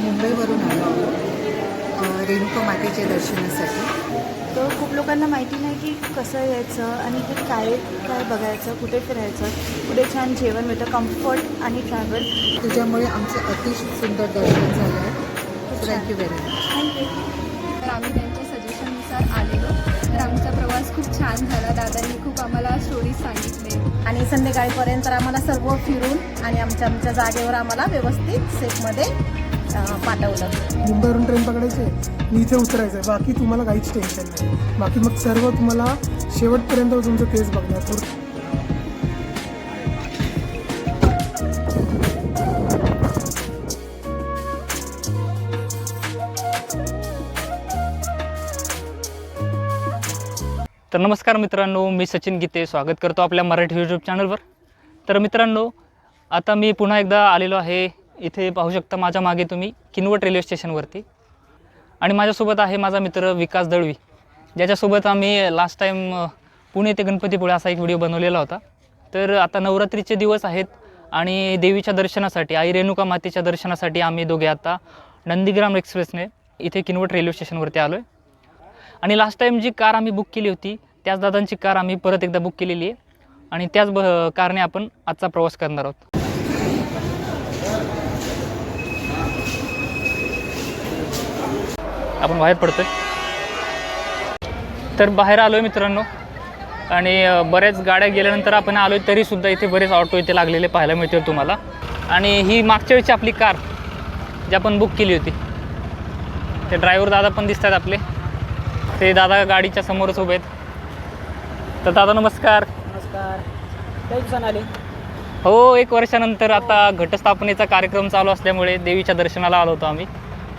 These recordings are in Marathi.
मुंबईवरून आलो आहोत रेणुका मातेच्या दर्शनासाठी. तर खूप लोकांना माहिती नाही की कसं यायचं आणि ते काय काय बघायचं कुठे फिरायचं कुठे छान जेवण मिळतं कम्फर्ट आणि ट्रॅव्हल तुझ्यामुळे आमचं अतिशय सुंदर दर्शन झालं आहे थँक्यू व्हेरी मच थँक्यू तर आम्ही त्यांच्या सजेशननुसार आलेलो. प्रवास खूप छान झाला दादांनी खूप आम्हाला स्टोरीज सांगितले. आणि संध्याकाळीपर्यंत आम्हाला सर्व फिरून आणि आमच्या आमच्या जागेवर आम्हाला व्यवस्थित सेफमध्ये पाठवलं. मुंबईवरून ट्रेन पकडायची. आहे आणि इथे उतरायचं आहे बाकी तुम्हाला काहीच टेन्शन नाही. बाकी मग सर्व तुम्हाला शेवटपर्यंत तुमचं तेच बघणार. तर नमस्कार मित्रांनो मी सचिन गीते. स्वागत करतो आपल्या मराठी यूट्यूब चॅनलवर तर मित्रांनो आता मी पुन्हा एकदा आलेलो आहे. इथे पाहू शकता माझ्या मागे तुम्ही किनवट रेल्वे स्टेशनवरती आणि माझ्यासोबत आहे माझा मित्र विकास दळवी ज्याच्यासोबत आम्ही लास्ट टाईम पुणे ते गणपतीपुळे असा एक व्हिडिओ बनवलेला होता. तर आता नवरात्रीचे दिवस आहेत आणि देवीच्या दर्शनासाठी आई रेणुका मातेच्या दर्शनासाठी आम्ही दोघे आता नंदीग्राम एक्सप्रेसने इथे किनवट रेल्वे स्टेशनवरती आलो आहे आणि लास्ट टाईम जी कार आम्ही बुक केली होती त्याच दादांची कार आम्ही परत एकदा बुक केलेली आहे. आणि त्याच ब कारने आपण आजचा प्रवास करणार आहोत. आपण बाहेर पडतो तर बाहेर आलो आहे मित्रांनो. आणि बऱ्याच गाड्या गेल्यानंतर आपण आलो आहे तरीसुद्धा इथे बरेच ऑटो इथे लागलेले पाहायला मिळतील तुम्हाला. आणि ही मागच्या वेळची आपली कार जी आपण बुक केली होती. ते ड्रायव्हर दादा पण दिसतात आपले. ते दादा गाडीच्या समोरच उभे आहेत. तर दादा नमस्कार. नमस्कार. काही दिवसांनी आले. हो एक वर्षानंतर आता घटस्थापनेचा कार्यक्रम चालू असल्यामुळे देवीच्या दर्शनाला आलो होतो आम्ही.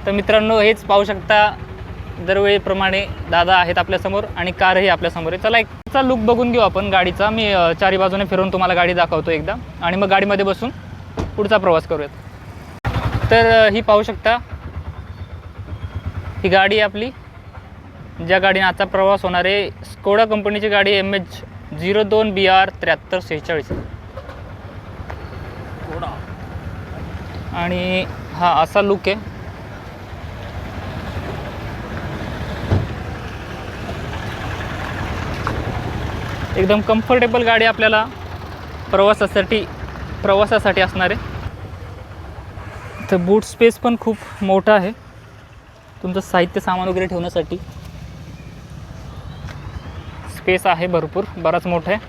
तर मित्रांनो हेच पाहू शकता दरवेळीप्रमाणे दादा आहेत आपल्यासमोर आणि कारही आपल्यासमोर आहे चला एकचा लुक बघून घेऊ आपण गाडीचा. मी चारी बाजूने फिरून तुम्हाला गाडी दाखवतो एकदा. आणि मग गाडीमध्ये बसून पुढचा प्रवास करूयात. तर ही पाहू शकता ही गाडी आहे आपली. ज्या गाडीने आजचा प्रवास होणार आहे स्कोडा कंपनीची गाडी एम एच झिरो दोन बी आर त्र्याहत्तर सेहेचाळीस. आणि हा असा लुक आहे. एकदम कम्फर्टेबल गाडी आपल्याला प्रवासासाठी प्रवासासाठी असणार आहे. तर बूट स्पेस पण खूप मोठा आहे. तुमचं साहित्य सामान वगैरे ठेवण्यासाठी. स्पेस आहे भरपूर बराच मोठा आहे.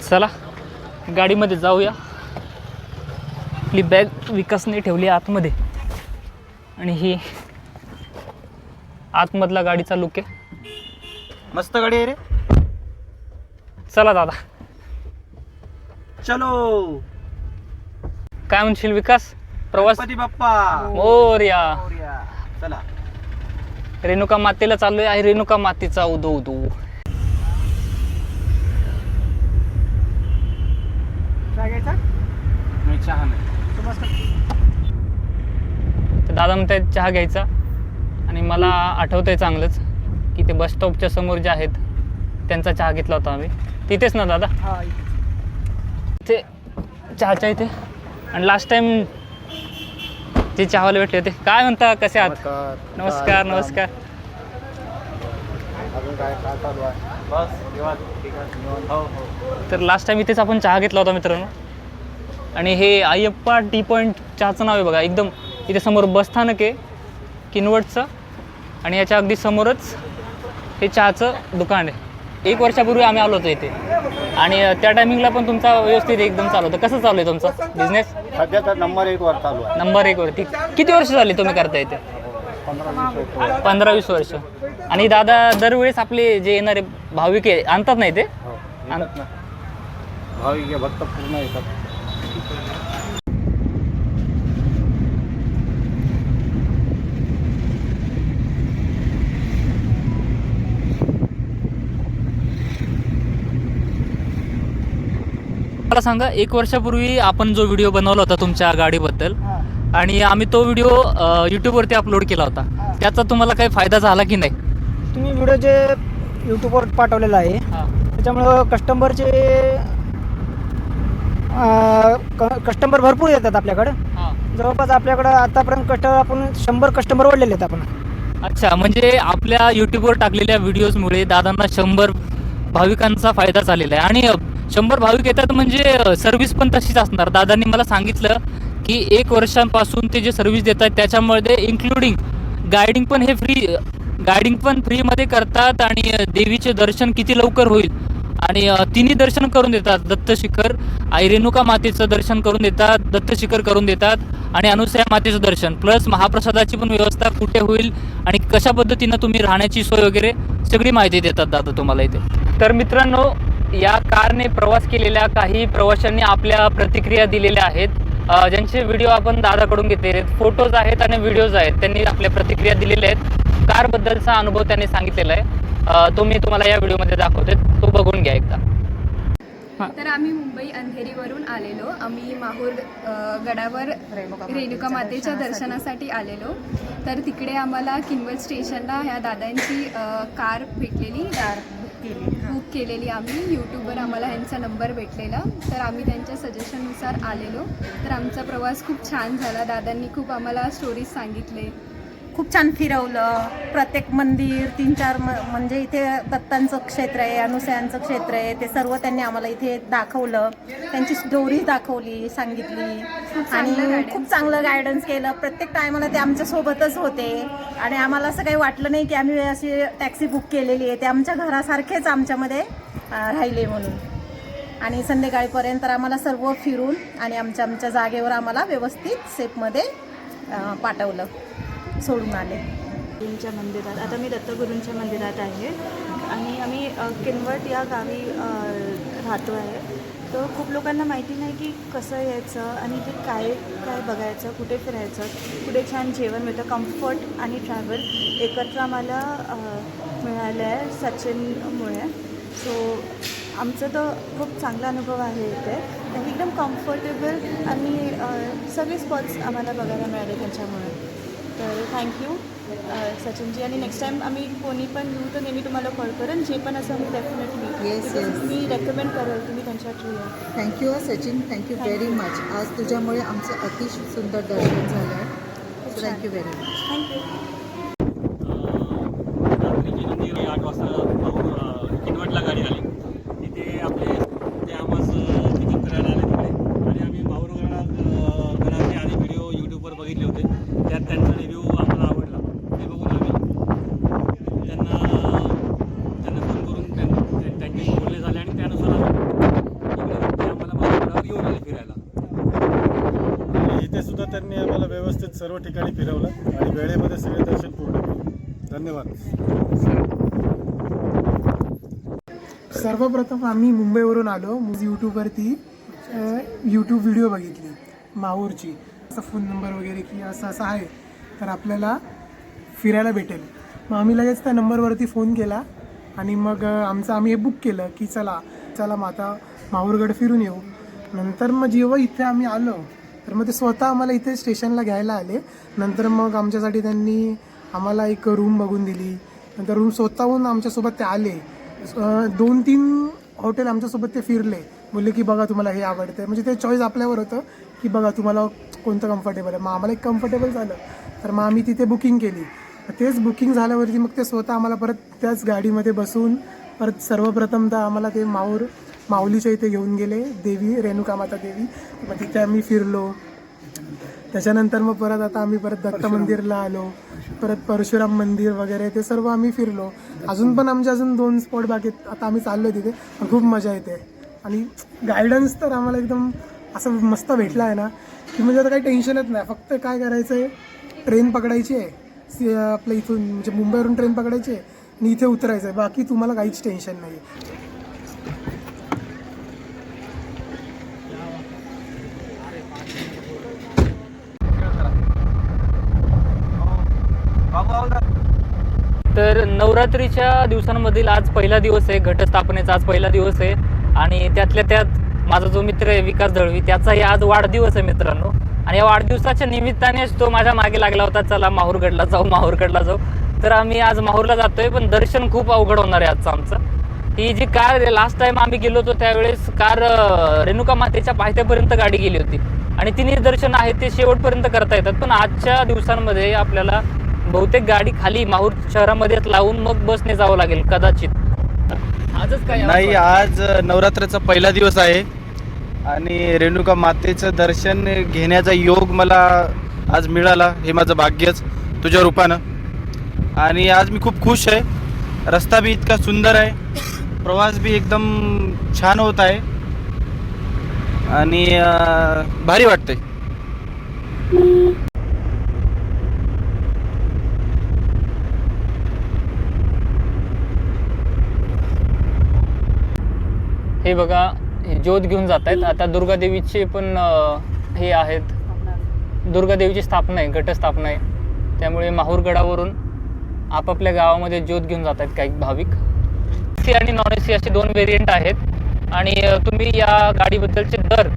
चला गाडीमध्ये जाऊया. आपली बॅग विकासने ठेवली आतमध्ये. आणि ही आतमधला गाडीचा लुक आहे. मस्त गाडी आहे रे. चला दादा. चलो. काय म्हणशील विकास? प्रवास? बाप्पा. मोर्या. मोरया. चला. रेणुका मातेला चाललोय आहे. रेणुका मातेचा उदो उदो. काय घ्यायचा? नाही चहा नाही. तर दादा म्हणतात चहा घ्यायचा. आणि मला आठवतंय चांगलंच की ते बस स्टॉपच्या समोर जे आहेत त्यांचा चहा घेतला होता आम्ही. तिथेच ना दादा? हा ते चहाच्या इथे. आणि लास्ट टाइम जे चहावाले भेटले होते. काय म्हणता कसे आहात? नमस्कार. नमस्कार अजून काय काय चालू आहे? बस निवांत ठीक आहे. निवांत. हो हो. तर लास्ट टाइम इथेच आपण चहा घेतला होता मित्रांनो. आणि हे अय्यप्पा टी पॉईंट चहाचं नाव आहे बघा. एकदम इथे समोर बसस्थानक आहे किनवटचं. आणि याच्या अगदी समोरच हे चहाचं दुकान आहे. एक वर्षापूर्वी आम्ही आलो होतो इथे. आणि त्या टायमिंगला पण तुमचा व्यवस्थित एकदम चालू होतं. कसं चालू आहे तुमचा? बिझनेस सध्या तर नंबर एक वर चालू आहे. नंबर एक वरती किती वर्ष झाली तुम्ही करता इथे? पंधरा वीस वर्ष. पंधरा वीस वर्ष आणि दादा दरवेळेस आपले जे येणारे भाविक आहे आणतात नाही ते हो येतात ना. भाविक भक्त पूर्ण येतात. मला सांगा एक वर्षापूर्वी आपण जो व्हिडिओ बनवला होता तुमच्या गाडीबद्दल आणि आम्ही तो व्हिडिओ यूट्यूबवरती अपलोड केला होता. त्याचा तुम्हाला काही फायदा झाला की नाही? तुम्ही व्हिडिओ जे यूट्यूबवर पाठवलेला आहे त्याच्यामुळं कस्टमरचे कस्टमर भरपूर येतात आपल्याकडं. जवळपास आपल्याकडं आतापर्यंत कस्ट आपण शंभर कस्टमर ओढलेले आहेत आपण. अच्छा म्हणजे आपल्या यूट्यूबवर टाकलेल्या व्हिडिओजमुळे दादांना शंभर भाविकांचा फायदा झालेला आहे. आणि शंभर भाविक येतात म्हणजे सर्व्हिस पण तशीच असणार. दादांनी मला सांगितलं की एक वर्षांपासून ते जे सर्व्हिस देतात त्याच्यामध्ये इन्क्लुडिंग गायडिंग पण हे फ्री गायडिंग पण फ्रीमध्ये करतात आणि देवीचे दर्शन किती लवकर होईल. आणि तिन्ही दर्शन करून देतात. दत्त शिखर आई रेणुका मातेचं दर्शन करून देतात दत्त शिखर करून देतात आणि अनुसया मातेचं दर्शन. प्लस महाप्रसादाची पण व्यवस्था कुठे होईल आणि कशा पद्धतीनं तुम्ही राहण्याची सोय वगैरे सगळी माहिती देतात दादा तुम्हाला इथे. तर मित्रांनो या कारने प्रवास केलेल्या काही प्रवाशांनी आपल्या प्रतिक्रिया दिलेल्या आहेत. ज्यांचे व्हिडिओ आपण दादाकडून घेतलेले आहेत. फोटोज आहेत आणि व्हिडिओज आहेत. त्यांनी आपल्या प्रतिक्रिया दिलेल्या आहेत. कारबद्दलचा अनुभव त्यांनी सांगितलेला आहे. तो मी तुम्हाला या व्हिडिओमध्ये दाखवते तो बघून घ्या एकदा. तर आम्ही मुंबई अंधेरीवरून आलेलो. आम्ही माहूर गडावर रेणुका मातेच्या दर्शनासाठी. आलेलो. तर तिकडे आम्हाला किनवट स्टेशनला ह्या दादांची कार भेटलेली. कार बुक केलेली आम्ही. यूट्यूबवर आम्हाला ह्यांचा नंबर भेटलेला. तर आम्ही त्यांच्या सजेशननुसार आलेलो. तर आमचा प्रवास खूप छान झाला. दादांनी खूप आम्हाला स्टोरीज सांगितले. खूप छान फिरवलं. प्रत्येक मंदिर तीन चार म म्हणजे इथे दत्तांचं क्षेत्र आहे अनुसयांचं क्षेत्र आहे ते सर्व त्यांनी आम्हाला इथे दाखवलं. त्यांची स्टोरी दाखवली सांगितली. आणि खूप चांगलं गायडन्स केलं. प्रत्येक टायमाला ते आमच्या सोबतच होते. आणि आम्हाला असं काही वाटलं नाही की आम्ही अशी टॅक्सी बुक केलेली आहे. ते आमच्या घरासारखेच आमच्यामध्ये राहिले म्हणून. आणि संध्याकाळीपर्यंत आम्हाला सर्व फिरून आणि आमच्या आमच्या जागेवर आम्हाला व्यवस्थित सेफमध्ये पाठवलं. सोडून आले. गुरूंच्या मंदिरात आता मी दत्तगुरूंच्या मंदिरात आहे. आणि आम्ही किनवट या गावी राहतो आहे. तर खूप लोकांना माहिती नाही की कसं यायचं आणि ते काय काय बघायचं कुठे फिरायचं कुठे छान जेवण मिळतं. कम्फर्ट आणि ट्रॅव्हल एकत्र आम्हाला मिळालं आहे सचिनमुळे. सो आमचं तर खूप चांगला अनुभव आहे इथे. एकदम कम्फर्टेबल आणि सगळे स्पॉट्स आम्हाला बघायला मिळाले त्यांच्यामुळे. तर थँक्यू सचिनजी आणि नेक्स्ट टाईम आम्ही कोणी पण येऊ तर नेहमी तुम्हाला कॉल करेन. जे पण असं मी डेफिनेटली Yes, yes. मी रेकमेंड करेल तुम्ही त्यांच्या थ्रू या thank you Sachin. Thank you very much आज तुझ्यामुळे आमचं अतिशय सुंदर दर्शन झालं आहे थँक्यू व्हेरी मच थँक्यू रात्रीची नंदी आठ वाजता भाऊ किनवटला गाडी आली तिथे आपले ते आम्हास तिथे फिरायला आले तिकडे आणि आम्ही माहूर गडा अ, गडाचे आधी व्हिडिओ यूट्यूबवर बघितले होते त्यात त्यांचा रिव्ह्यू आम्हाला आवडला ते बघून आम्ही त्यांना त्यांना फोन करून त्यां- त्या- त्यांच्याशी बोलणे झाले आणि त्यानुसार आम्ही इकडे ते आम्हाला माहूर गडावर घेऊन आले फिरायला आणि इथे सुद्धा त्यांनी आम्हाला व्यवस्थित सर्व ठिकाणी फिरवलं आणि वेळेमध्ये सगळे दर्शन पूर्ण केलं. धन्यवाद. सर्वप्रथम आम्ही मुंबईवरून आलो. यूट्यूबवरती यूट्यूब व्हिडिओ बघितली माहूरची. असा फोन नंबर वगैरे की असं असं आहे तर आपल्याला फिरायला भेटेल. मग आम्ही लगेच त्या नंबरवरती फोन केला आणि मग आमचं आम्ही हे बुक केलं की चला चला मग आता माहूरगड फिरून येऊ. नंतर मग जेव्हा इथे आम्ही आलो तर मग ते स्वतः आम्हाला इथे स्टेशनला घ्यायला आले. नंतर मग आमच्यासाठी त्यांनी आम्हाला एक रूम बघून दिली. नंतर रूम स्वतःहून आमच्यासोबत ते आले. दोन तीन हॉटेल आमच्यासोबत ते फिरले. बोलले की बघा तुम्हाला हे आवडतं म्हणजे ते चॉईस आपल्यावर होतं की बघा तुम्हाला कोणतं कम्फर्टेबल आहे. मग आम्हाला एक कम्फर्टेबल झालं. तर मग आम्ही तिथे बुकिंग केली. तेच बुकिंग झाल्यावरती मग ते स्वतः आम्हाला परत त्याच गाडीमध्ये बसून परत सर्वप्रथम तर आम्हाला ते माऊर माऊलीच्या इथे घेऊन गेले देवी रेणुका माता देवी. मग तिथे आम्ही फिरलो. त्याच्यानंतर मग परत आता आम्ही परत दत्त मंदिरला आलो. परत परशुराम मंदिर वगैरे ते सर्व आम्ही फिरलो. अजून पण आमचे अजून दोन स्पॉट बाकीत आता आम्ही चाललो तिथे पण खूप मजा येते. आणि गायडन्स तर आम्हाला एकदम असं मस्त भेटला आहे ना की म्हणजे आता काही टेन्शनच नाही. फक्त काय करायचं आहे ट्रेन पकडायची आहे. सी- आपल्या इथून म्हणजे मुंबईवरून ट्रेन पकडायची आहे. आणि इथे उतरायचं आहे बाकी तुम्हाला काहीच टेन्शन नाही तर नवरात्रीच्या दिवसांमधील आज पहिला दिवस आहे घटस्थापनेचा आज पहिला दिवस आहे. आणि त्यातल्या त्यात माझा जो मित्र आहे विकास दळवी त्याचाही आज वाढदिवस आहे मित्रांनो. आणि या वाढदिवसाच्या निमित्तानेच तो माझ्या मागे लागला होता चला माहूरगडला जाऊ माहूरगडला जाऊ. तर आम्ही आज माहूरला जातोय पण दर्शन खूप अवघड होणार आहे आजचं आमचं. ही जी कार लास्ट टाइम आम्ही गेलो होतो त्यावेळेस कार रेणुका मातेच्या पायथ्यापर्यंत गाडी गेली होती. आणि तिन्ही दर्शन आहे ते शेवटपर्यंत करता येतात पण आजच्या दिवसांमध्ये आपल्याला बहुतेक गाडी खाली माहूर शहरामध्येच लावून मग बसने जावं लागेल कदाचित. आजच काय नाही आज नवरात्राचा पहिला दिवस आहे. आणि रेणुका मातेचं दर्शन घेण्याचा योग मला आज मिळाला. हे माझं भाग्यच तुझ्या रूपानं. आणि आज मी खूप खुश आहे. रस्ता बी इतका सुंदर आहे. प्रवास बी एकदम छान होत आहे. आणि भारी वाटतंय. हे बघा हे ज्योत घेऊन जात आहेत आता दुर्गादेवीचे पण हे आहेत. दुर्गादेवीची स्थापना आहे घटस्थापना आहे. त्यामुळे माहूरगडावरून आपापल्या गावामध्ये ज्योत घेऊन जात आहेत काही भाविक. ए सी आणि नॉन ए सी असे दोन वेरियंट आहेत. आणि तुम्ही या गाडीबद्दलचे दर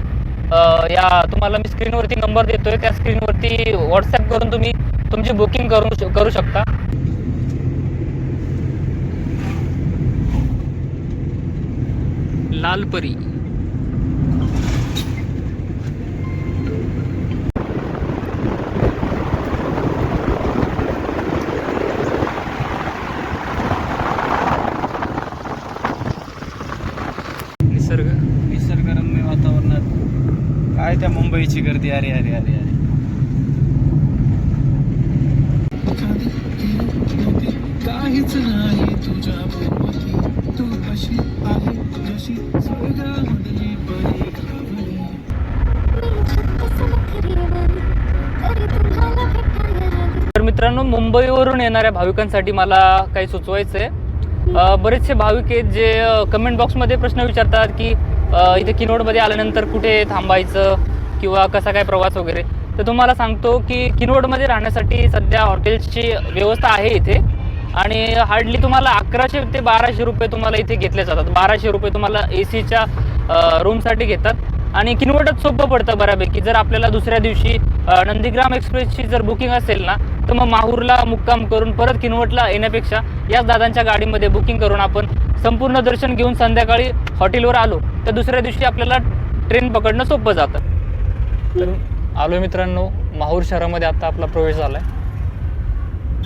या तुम्हाला मी स्क्रीनवरती नंबर देतोय. त्या स्क्रीनवरती व्हॉट्सॲप करून तुम्ही तुमची बुकिंग करू करू शकता. लालपरी. निसर्ग निसर्गरम्य वातावरणात काय त्या मुंबईची गर्दी? अरे अरे अरे अरे. काहीच नाही तुझ्या तू अशी तर मित्रांनो मुंबईवरून येणाऱ्या भाविकांसाठी मला काही सुचवायचं आहे बरेचसे भाविक आहेत जे कमेंट बॉक्समध्ये प्रश्न विचारतात की इथे किनोडमध्ये आल्यानंतर कुठे थांबायचं किंवा कसा काय प्रवास वगैरे. तर तुम्हाला सांगतो की किनवडमध्ये राहण्यासाठी सध्या हॉटेल्सची व्यवस्था आहे इथे. आणि हार्डली तुम्हाला अकराशे ते बाराशे रुपये तुम्हाला इथे घेतले जातात. बाराशे रुपये तुम्हाला ए सीच्या रूमसाठी घेतात. आणि किनवटच सोपं पडतं बऱ्यापैकी. जर आपल्याला दुसऱ्या दिवशी नंदीग्राम एक्सप्रेसची जर बुकिंग असेल ना तर मग माहूरला मुक्काम करून परत किनवटला येण्यापेक्षा याच दादांच्या गाडीमध्ये बुकिंग करून आपण संपूर्ण दर्शन घेऊन संध्याकाळी हॉटेलवर आलो तर दुसऱ्या दिवशी आपल्याला ट्रेन पकडणं सोपं जातं. आलो मित्रांनो माहूर शहरामध्ये आता आपला प्रवेश झाला आहे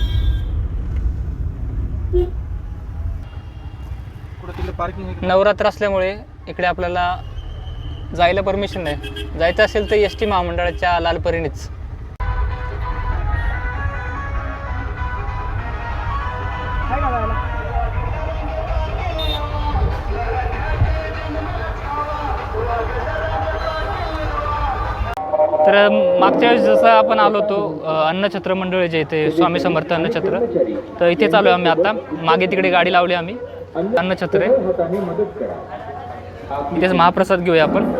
कुठं तिकडे पार्किंग आहे का? नवरात्र असल्यामुळे इकडे आपल्याला जायला परमिशन नाही. जायचं असेल तर एस टी महामंडळाच्या लालपरीनेच. मागच्या वेळेस जसं आपण आलो होतो अन्नछत्र मंडळ जे इथे स्वामी समर्थ अन्नछत्र तर इथेच आलो आम्ही आता. मागे तिकडे गाडी लावली आम्ही. अन्नछत्र आहे. इथेच महाप्रसाद घेऊया आपण.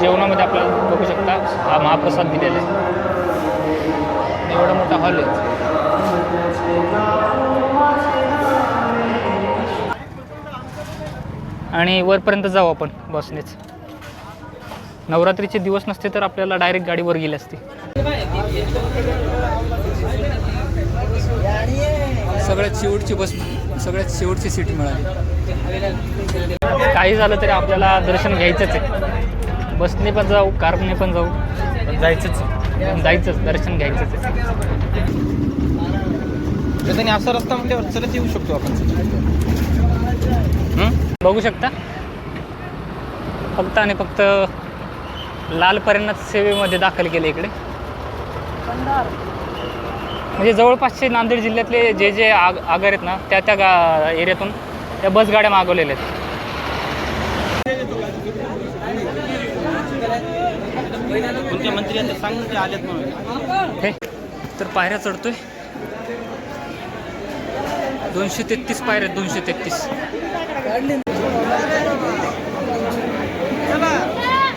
जेवणामध्ये आपल्याला बघू शकता हा महाप्रसाद दिलेला आहे. एवढा मोठा हॉल आहे. आणि वरपर्यंत जाऊ आपण बसनेच. नवरात्रीचे दिवस नसते तर आपल्याला डायरेक्ट गाडीवर गेली असती. सगळ्यात शेवटची बस सगळ्यात शेवटची सीट मिळाली. काही झालं तरी आपल्याला दर्शन घ्यायचंच आहे. बसने पण जाऊ कारने पण जाऊ. जायचंच जायचंच दर्शन घ्यायचंच आहे. त्याने असा रस्ता म्हणजे चलत येऊ शकतो आपण. हं? बघू शकता. फक्त आणि फक्त लालपर्यंत सेवेमध्ये दाखल केले इकडे. म्हणजे जवळपासचे नांदेड जिल्ह्यातले जे जे आग आगार आहेत ना त्या त्या गा एरियातून त्या बस गाड्या मागवलेल्या आहेत. हे तर पायऱ्या चढतोय. दोनशे तेहतीस पायऱ्या दोनशे तेहतीस.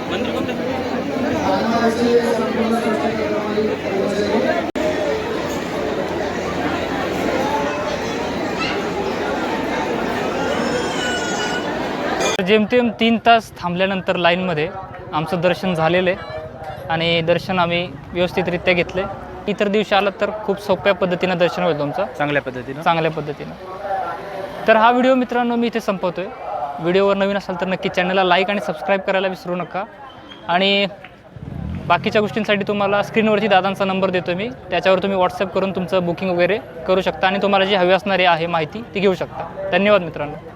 मंत्री कोणते? जेमतेम तीन तास थांबल्यानंतर लाईनमध्ये आमचं दर्शन झालेलं आहे आणि दर्शन आम्ही व्यवस्थितरित्या घेतलं इतर दिवशी आलं तर खूप सोप्या पद्धतीनं दर्शन होईल तुमचं. चांगल्या पद्धतीनं? चांगल्या पद्धतीनं. तर हा व्हिडिओ मित्रांनो मी इथे संपवतो आहे व्हिडिओवर नवीन असाल तर नक्की चॅनलला लाईक आणि सबस्क्राईब करायला विसरू नका. आणि बाकीच्या गोष्टींसाठी तुम्हाला स्क्रीनवरती दादांचा नंबर देतो मी. त्याच्यावर तुम्ही व्हॉट्सअप करून तुमचं बुकिंग वगैरे करू शकता आणि तुम्हाला जी हवी असणारी आहे माहिती ती घेऊ शकता. धन्यवाद मित्रांनो.